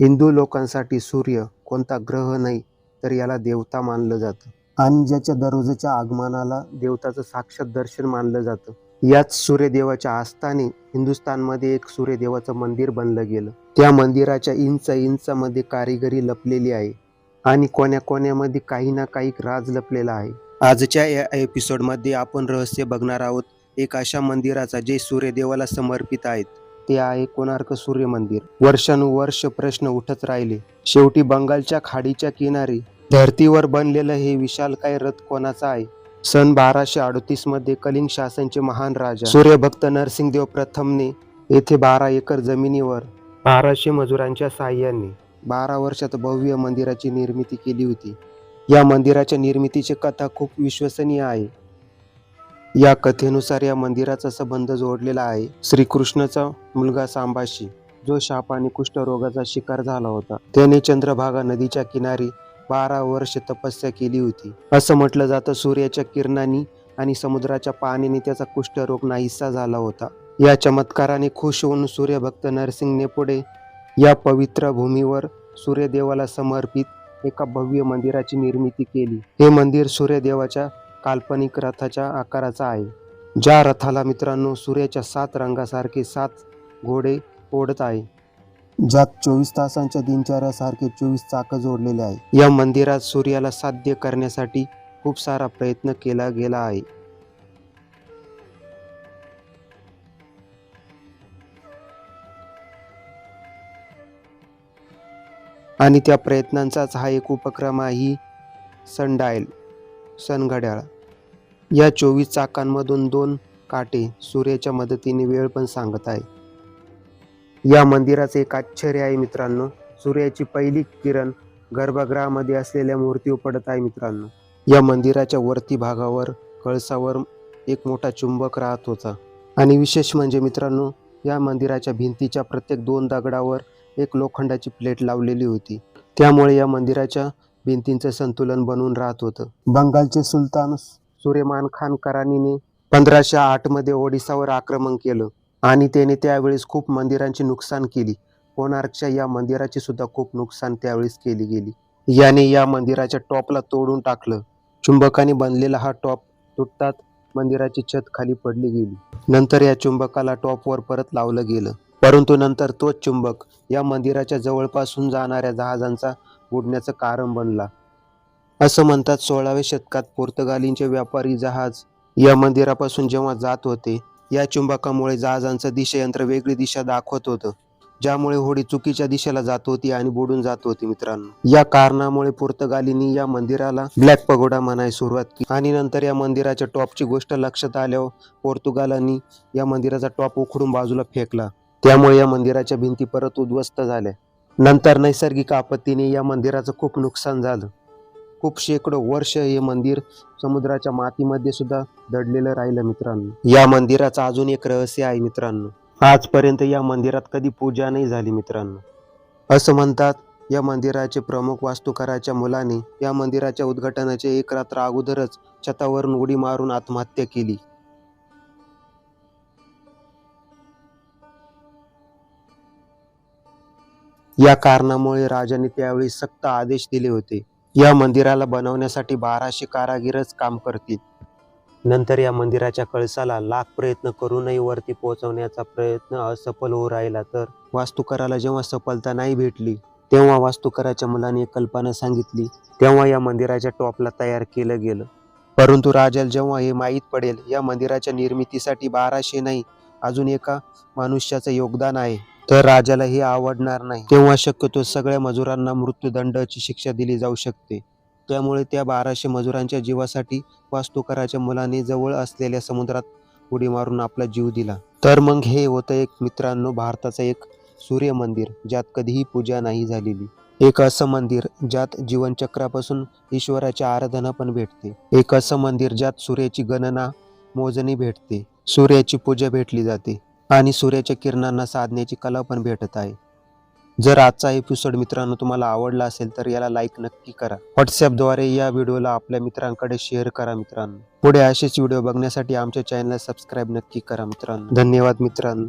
हिंदू लोकांसाठी सूर्य कोणता ग्रह नाही तर याला देवता मानलं जातं. आणि ज्याच्या दररोजच्या आगमनाला देवताचं साक्षात दर्शन मानलं जातं. याच सूर्यदेवाच्या आस्थाने हिंदुस्थानमध्ये एक सूर्यदेवाचं मंदिर बनलं गेलं. त्या मंदिराच्या इंच इंचामध्ये कारिगरी लपलेली आहे आणि कोण्या कोण्यामध्ये काही ना काही राज लपलेला आहे. आजच्या या एपिसोडमध्ये आपण रहस्य बघणार आहोत एक अशा मंदिराचा जे सूर्यदेवाला समर्पित आहेत. ते आहे कोणार्क सूर्य मंदिर वर्षानुवर्ष प्रश्न उठत राहिले. शेवटी बंगालच्या खाडीच्या किनारी धर्तीवर बनलेलं हे विशालकाय रथ कोणाचा आहे? सन बाराशे अडतीसमध्ये कलिंग शासनचे महान राजा सूर्यभक्त नरसिंगदेव प्रथमने येथे बारा एकर जमिनीवर बाराशे मजुरांच्या साह्याने बारा वर्षात भव्य मंदिराची निर्मिती केली होती. या मंदिराच्या निर्मितीची कथा खूप विश्वसनीय आहे. या कथेनुसार या मंदिराचा संबंध जोडलेला आहे श्रीकृष्णाचा मुलगा सांबाशी जो शाप आणि कुष्ठरोगाचा शिकार झाला होता. त्याने चंद्रभागा नदीच्या किनारी बारा वर्ष तपस्या केली होती. असं म्हटलं जातं सूर्याच्या किरणांनी आणि समुद्राच्या पाण्याने त्याचा कुष्ठरोग नाहीसा झाला होता. या चमत्काराने खुश होऊन सूर्यभक्त नरसिंगने पुढे या पवित्र भूमीवर सूर्यदेवाला समर्पित एका भव्य मंदिराची निर्मिती केली. हे मंदिर सूर्यदेवाच्या काल्पनिक रथाच्या आकाराचा आहे. ज्या रथाला मित्रांनो सूर्याच्या सात रंगासारखे सात घोडे ओढत आहे. ज्यात चोवीस तासांच्या दिनचर्यासारखे चोवीस चाक जोडलेले आहे. या मंदिरात सूर्याला साध्य करण्यासाठी खूप सारा प्रयत्न केला गेला आहे. आणि त्या प्रयत्नांचाच हा एक उपक्रम आहे सनडायल सनगड्याळ या चोवीस चाकांमधून दोन काटे सूर्याच्या मदतीने वेळ पण सांगत आहे. या मंदिराचे एक आश्चर्य आहे मित्रांनो. सूर्याची पहिली किरण गर्भगृहामध्ये असलेल्या मूर्तीवर पडत आहे मित्रांनो. या मंदिराच्या वरती भागावर कळसावर एक मोठा चुंबक राहत होता. आणि विशेष म्हणजे मित्रांनो या मंदिराच्या भिंतीच्या प्रत्येक दोन दगडावर एक लोखंडाची प्लेट लावलेली होती. त्यामुळे या मंदिराच्या भिंतींचं संतुलन बनून राहत होतं. बंगालचे सुलतान सुरेमान खान करानीने पंधराशे आठमध्ये ओडिसावर आक्रमण केलं आणि त्याने त्यावेळेस खूप मंदिरांची नुकसान केली. कोणार्कच्या या मंदिराची सुद्धा खूप नुकसान त्यावेळेस केली गेली. याने या मंदिराच्या टॉपला तोडून टाकलं. चुंबकाने बनलेला हा टॉप तुटतात मंदिराची छत खाली पडली गेली. नंतर या चुंबकाला टॉपवर परत लावलं गेलं. परंतु नंतर तोच चुंबक या मंदिराच्या जवळपासून जाणाऱ्या जहाजांचा बुडण्याचं कारण बनला. असं म्हणतात सोळाव्या शतकात पोर्तुगालींचे व्यापारी जहाज या मंदिरापासून जेव्हा जात होते या चुंबकामुळे जहाजांचं दिशयंत्र वेगळी दिशा दाखवत होतं ज्यामुळे होडी चुकीच्या दिशेला जात होती आणि बुडून जात होती मित्रांनो. या कारणामुळे पोर्तुगालींनी या मंदिराला ब्लॅक पगोडा म्हणायला सुरुवात केली आणि नंतर या मंदिराच्या टॉपची गोष्ट लक्षात आल्यावर पोर्तुगालांनी या मंदिराचा टॉप उखडून बाजूला फेकला. त्यामुळे या मंदिराच्या भिंती परत उद्ध्वस्त झाल्या. नंतर नैसर्गिक आपत्तीने या मंदिराचं खूप नुकसान झालं. खूप शेकडो वर्ष हे मंदिर समुद्राच्या मातीमध्ये सुद्धा दडलेलं राहिलं मित्रांनो. या मंदिराचं अजून एक रहस्य आहे मित्रांनो. आजपर्यंत या मंदिरात कधी पूजा नाही झाली मित्रांनो. असं म्हणतात या मंदिराचे प्रमुख वास्तुकाराच्या मुलाने या मंदिराच्या उद्घाटनाच्या एक रात्र अगोदरच छतावरून उडी मारून आत्महत्या केली. या कारणामुळे राजाने त्यावेळी सक्त आदेश दिले होते. या मंदिराला बनवण्यासाठी बाराशे कारागीरच काम करतील. नंतर या मंदिराच्या कळसाला लाख प्रयत्न करूनही वरती पोहोचवण्याचा प्रयत्न असफल होऊ राहिला तर वास्तुकराला जेव्हा सफलता नाही भेटली तेव्हा वास्तुकराच्या मुलाने कल्पना सांगितली. तेव्हा या मंदिराच्या टॉपला तयार केलं गेलं. परंतु राजाला जेव्हा हे माहीत पडेल या मंदिराच्या निर्मितीसाठी बाराशे नाही अजून एका मनुष्याचं योगदान आहे. तर राजाला हे आवडणार नाही. तेव्हा शक्यतो सगळ्या मजुरांना मृत्यूदंडाची शिक्षा दिली जाऊ शकते. त्यामुळे त्या बाराशे मजुरांच्या जीवासाठी वास्तुकाराच्या मुलाने जवळ असलेल्या समुद्रात उडी मारून आपला जीव दिला. तर मग हे होतं एक मित्रांनो भारताचं एक सूर्य मंदिर ज्यात कधीही पूजा नाही झालेली. एक असं मंदिर ज्यात जीवनचक्रापासून ईश्वराची आराधना पण भेटते. एक असं मंदिर ज्यात सूर्याची गणना मोजणी भेटते. सूर्याची पूजा भेटली जाते. आणि सूर्याच्या किरणांना साधण्याची कला पण भेटत आहे. जर आजचा एपिसोड मित्रांनो तुम्हाला आवडला असेल तर याला लाईक नक्की करा. व्हॉट्सअपद्वारे या व्हिडिओला आपल्या मित्रांकडे शेअर करा मित्रांनो. पुढे असेच व्हिडिओ बघण्यासाठी आमच्या चॅनलला सबस्क्राईब नक्की करा मित्रांनो. धन्यवाद मित्रांनो.